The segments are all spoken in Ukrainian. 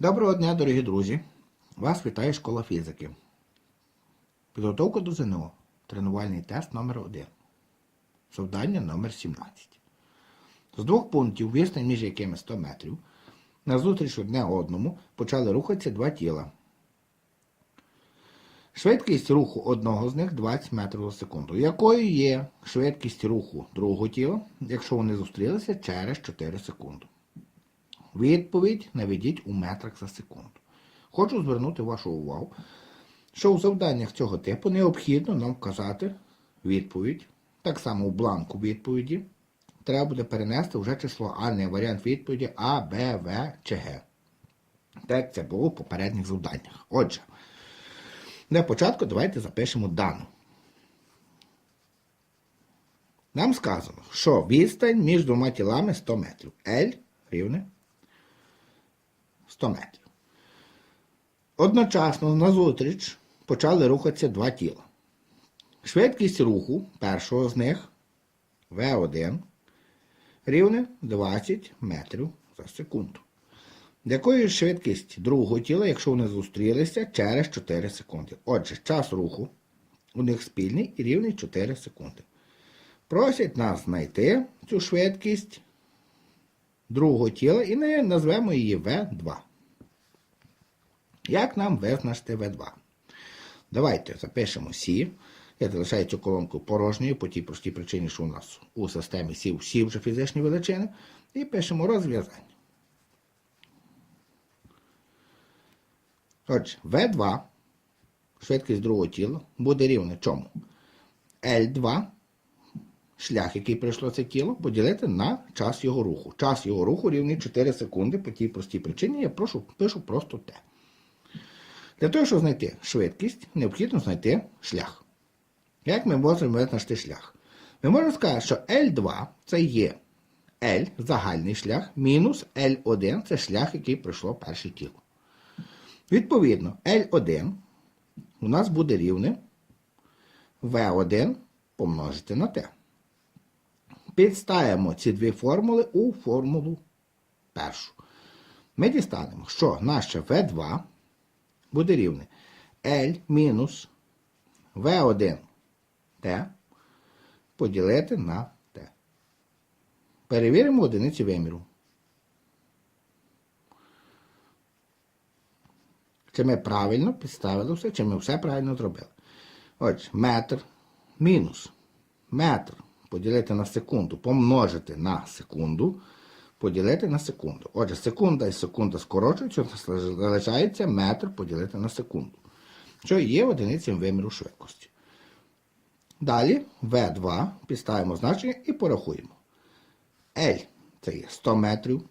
Доброго дня, дорогі друзі! Вас вітає школа фізики. Підготовка до ЗНО. Тренувальний тест номер 1 Завдання номер 17 З двох пунктів, відстань між якими 100 метрів, назустріч одне одному почали рухатися два тіла. Швидкість руху одного з них 20 метрів за секунду. Якою є швидкість руху другого тіла, якщо вони зустрілися через 4 секунди? Відповідь наведіть у метрах за секунду. Хочу звернути вашу увагу, що у завданнях цього типу необхідно нам вказати відповідь. Так само у бланку відповіді треба буде перенести вже число, а не варіант відповіді А, Б, В чи Г. Так це було в попередніх завданнях. Отже, для початку давайте запишемо дану. Нам сказано, що відстань між двома тілами 100 метрів. L рівне 100 метрів. Одночасно назустріч почали рухатися два тіла. Швидкість руху першого з них V1 рівне 20 метрів за секунду. Якою швидкість другого тіла, якщо вони зустрілися через 4 секунди? Отже, час руху у них спільний і рівний 4 секунди. Просять нас знайти цю швидкість другого тіла і назвемо її В2. Як нам визначити В2? Давайте запишемо Сі. Я залишаю цю колонку порожньою по тій простій причині, що у нас у системі Сі всі вже фізичні величини. І пишемо розв'язання. Отже, В2, швидкість другого тіла, буде рівне чому? L2, шлях, який пройшло це тіло, поділити на час його руху. Час його руху рівний 4 секунди по тій простій причині, я прошу, пишу просто Т. Для того, щоб знайти швидкість, необхідно знайти шлях. Як ми можемо визначити шлях? Ми можемо сказати, що L2 це є L, загальний шлях, мінус L1 це шлях, який пройшло перше тіло. Відповідно, L1 у нас буде рівне V1 помножити на T. Підставимо ці дві формули у формулу першу. Ми дістанемо, що наше V2 буде рівне L мінус V1 T поділити на T. Перевіримо одиниці виміру. Чи ми правильно підставили все, чи ми все правильно зробили. Отже, метр мінус метр поділити на секунду, помножити на секунду, поділити на секунду. Отже, секунда і секунда скорочуються, залишається метр поділити на секунду, що є одиницям виміру швидкості. Далі V2 підставимо значення і порахуємо. L це є 100 метрів.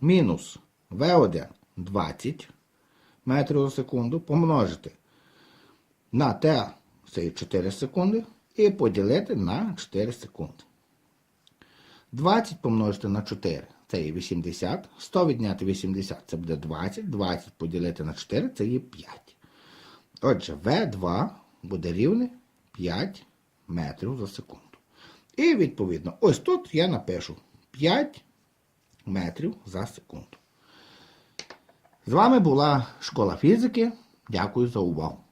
Мінус V1 20 метрів за секунду помножити на T це є 4 секунди і поділити на 4 секунди. 20 помножити на 4 це є 80. 100 відняти 80 це буде 20. 20 поділити на 4 це є 5. Отже, V2 буде рівне 5 метрів за секунду. І відповідно, ось тут я напишу 5 метрів за секунду. З вами була школа фізики. Дякую за увагу.